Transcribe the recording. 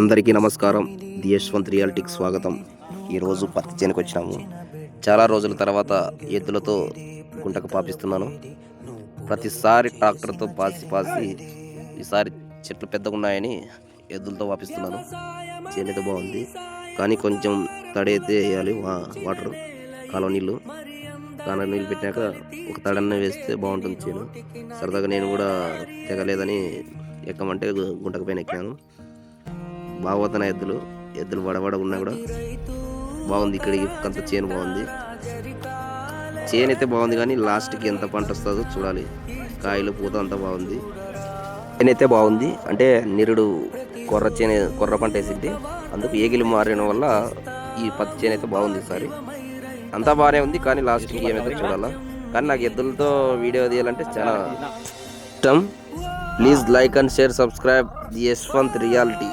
అందరికీ నమస్కారం. ది యశ్వంత్ రియాలిటీకి స్వాగతం. ఈరోజు పత్తి చేనుకు వచ్చినాము. చాలా రోజుల తర్వాత ఎద్దులతో గుంటకు పాపిస్తున్నాను. ప్రతిసారి ట్రాక్టర్తో పాసి పాసి ఈసారి చెట్లు పెద్దగా ఉన్నాయని ఎద్దులతో పాపిస్తున్నాను. చేనైతే బాగుంది. కానీ కొంచెం తడి అయితే వేయాలి వాటర్ కాలువ నీళ్ళు కాలువ నీళ్ళు పెట్టాక ఒక తడన్న వేస్తే బాగుంటుంది చేను. సరదాగా నేను కూడా తెగలేదని ఎక్కమంటే గుంటకు పైన ఎక్కాను బాగోతున్న ఎద్దులు ఎద్దులు వడవడ ఉన్నా కూడా బాగుంది ఇక్కడ కొంత చేను బాగుంది. చేను అయితే బాగుంది కానీ లాస్ట్కి ఎంత పంట వస్తుందో చూడాలి. కాయలు పూత అంతా బాగుంది. చేను అయితే బాగుంది. అంటే నిరుడు కొర్ర చేను కొర్ర పంట వేసింది. అందుకు ఏగిలి మారిన వల్ల ఈ పత్తి చేను అయితే బాగుంది ఈసారి. అంతా బాగానే ఉంది కానీ లాస్ట్కి ఏమైతే చూడాలా. కానీ నాకు ఎద్దులతో వీడియో తీయాలంటే చాలా ఇష్టం. Please like and share subscribe the Yashwant reality.